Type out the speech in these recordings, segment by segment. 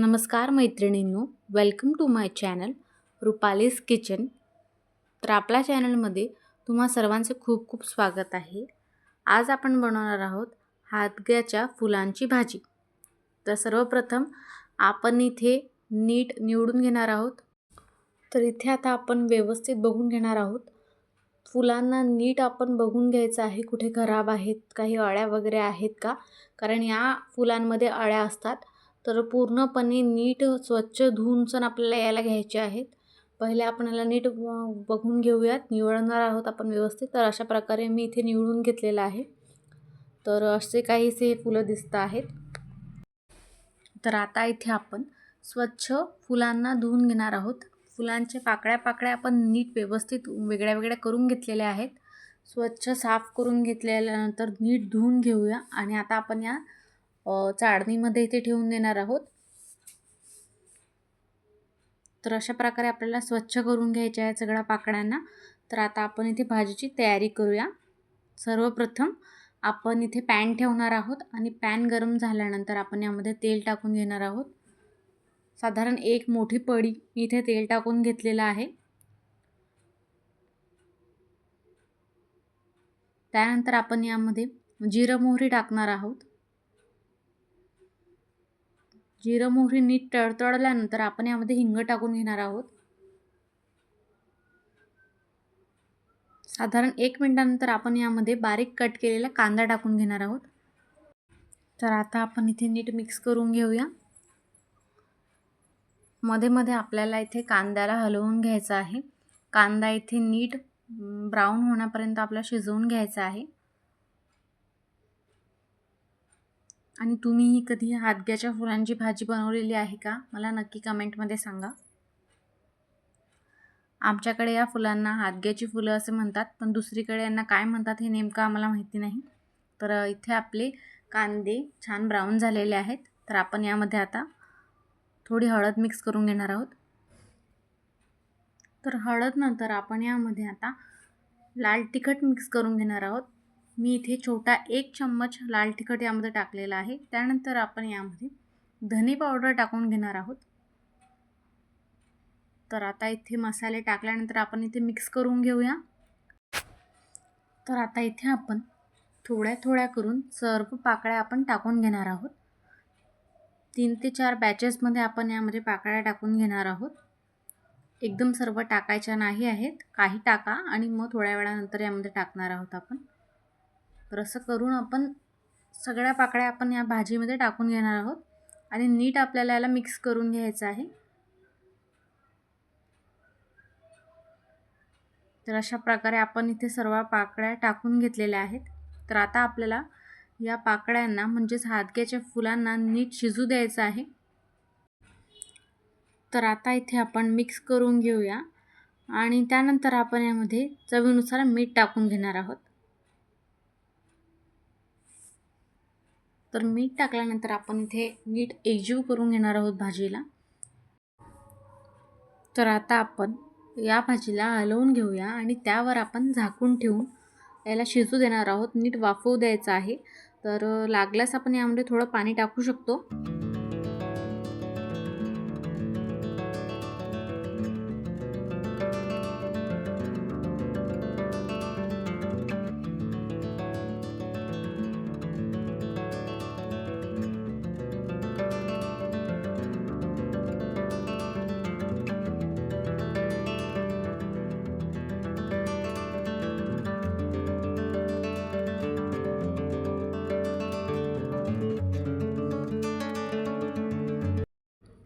नमस्कार मैत्रिणींनो welcome to my channel Rupali's kitchen तर आपल्या चॅनलमध्ये तुम्हा सर्वांचे खूप खूप स्वागत आहे. आज आपण बनवणार आहोत हातग्याच्या फुलांची भाजी. तर सर्वप्रथम आपण इथे नीट निवडून घेणार आहोत. तर इथे आता आपण व्यवस्थित बघून घेणार आहोत. फुलांना नीट आपण बघून घ्यायचं आहे कुठे खराब आहेत काही अळ्या वगैरे आहेत का? कारण या फुलांमध्ये अळ्या असतात. तर पूर्णपणे नीट स्वच्छ धुवून सण आपल्याला यायला घ्यायचे आहेत. पहिले आपण याला नीट बघून घेऊयात. निवडणार आहोत आपण व्यवस्थित. तर अशा प्रकारे मी इथे निवडून घेतलेलं आहे. तर असे काहीसे हे फुलं दिसत आहेत. तर आता इथे आपण स्वच्छ फुलांना धुवून घेणार आहोत. फुलांच्या पाकळ्या पाकळ्या आपण नीट व्यवस्थित वेगळ्या वेगळ्या करून घेतलेल्या आहेत. स्वच्छ साफ करून घेतल्यानंतर नीट धुवून घेऊया. आणि आता आपण या चाळणीमध्ये इथे ठेवून देणार आहोत. तर अशा प्रकारे आपल्याला स्वच्छ करून घ्यायचे आहे सगळ्या पाकळ्यांना. तर आता आपण इथे भाजीची तयारी करूया. सर्वप्रथम आपण इथे पॅन ठेवणार आहोत आणि पॅन गरम झाल्यानंतर आपण यामध्ये तेल टाकून घेणार आहोत. साधारण एक मोठी पडी इथे तेल टाकून घेतलेलं आहे. त्यानंतर आपण यामध्ये जिरं मोहरी टाकणार आहोत. जिरं मोहरी नीट तडतडल्यानंतर आपण यामध्ये हिंग टाकून घेणार आहोत. साधारण एक मिनटानंतर आपण यामध्ये बारीक कट केलेला कांदा टाकून घेणार आहोत. तर आता आपण इथे नीट मिक्स करून घेऊया. मध्ये मध्ये आपल्याला इथे कांद्याला हलवून घ्यायचं आहे. कांदा इथे नीट ब्राऊन होण्यापर्यंत आपल्याला शिजवून घ्यायचा आहे. आणि तुम्हीही कधी हातग्याच्या फुलांची भाजी बनवलेली आहे का? मला नक्की कमेंटमध्ये सांगा. आमच्याकडे या फुलांना हातग्याची फुलं असे म्हणतात पण दुसरीकडे यांना काय म्हणतात हे नेमकं आम्हाला माहिती नाही. तर इथे आपले कांदे छान ब्राऊन झालेले आहेत. तर आपण यामध्ये आता थोडी हळद मिक्स करून घेणार आहोत. तर हळद नंतर आपण यामध्ये आता लाल तिखट मिक्स करून घेणार आहोत. मी इथे छोटा एक चम्मच लाल तिखट यामध्ये टाकलेला आहे. त्यानंतर आपण यामध्ये धने पावडर टाकून घेणार आहोत. तर आता इथे मसाले टाकल्यानंतर आपण इथे मिक्स करून घेऊया. तर आता इथे आपण थोड्या थोड्या करून सर्व पाकळ्या आपण टाकून घेणार आहोत. तीन ते चार बॅचेसमध्ये आपण यामध्ये पाकळ्या टाकून घेणार आहोत. एकदम सर्व टाकायच्या नाही आहेत. काही टाका आणि मग थोड्या वेळानंतर यामध्ये टाकणार आहोत आपण. तर असं करून आपण सगळ्या पाकळ्या आपण या भाजीमध्ये टाकून घेणार आहोत. आणि नीट आपल्याला याला मिक्स करून घ्यायचं आहे. तर अशा प्रकारे आपण इथे सर्व पाकळ्या टाकून घेतलेल्या आहेत. तर आता आपल्याला या पाकळ्यांना म्हणजेच हादक्याच्या फुलांना नीट शिजू द्यायचं आहे. तर आता इथे आपण मिक्स करून घेऊया. आणि त्यानंतर आपण यामध्ये चवीनुसार मीठ टाकून घेणार आहोत. तर मीठ टाकल्यानंतर आपण इथे नीट एकजीव करून घेणार आहोत भाजीला. तर आता आपण या भाजीला हलवून घेऊया आणि त्यावर आपण झाकून ठेवून याला शिजू देणार आहोत. नीट वाफवू द्यायचं आहे. तर लागल्यास आपण यामध्ये थोडं पाणी टाकू शकतो.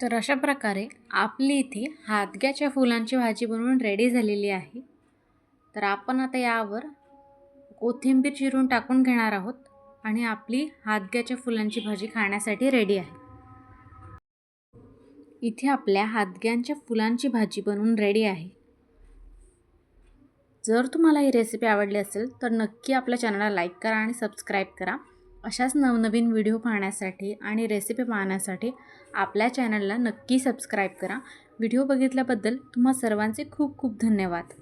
तर अशा प्रकारे आपली इथे हातग्याच्या फुलांची भाजी बनवून रेडी झालेली आहे. तर आपण आता यावर कोथिंबीर चिरून टाकून घेणार आहोत आणि आपली हातग्याच्या फुलांची भाजी खाण्यासाठी रेडी आहे. इथे आपल्या हातग्यांच्या फुलांची भाजी बनवून रेडी आहे. जर तुम्हाला ही रेसिपी आवडली असेल तर नक्की आपल्या चॅनलला लाईक करा आणि सबस्क्राईब करा. अशाच नवनवीन व्हिडिओ पाहण्यासाठी आणि रेसिपी पाहण्यासाठी आपल्या चॅनलला नक्की सबस्क्राईब करा. व्हिडिओ बघितल्याबद्दल तुम्हा सर्वांचे खूप खूप धन्यवाद.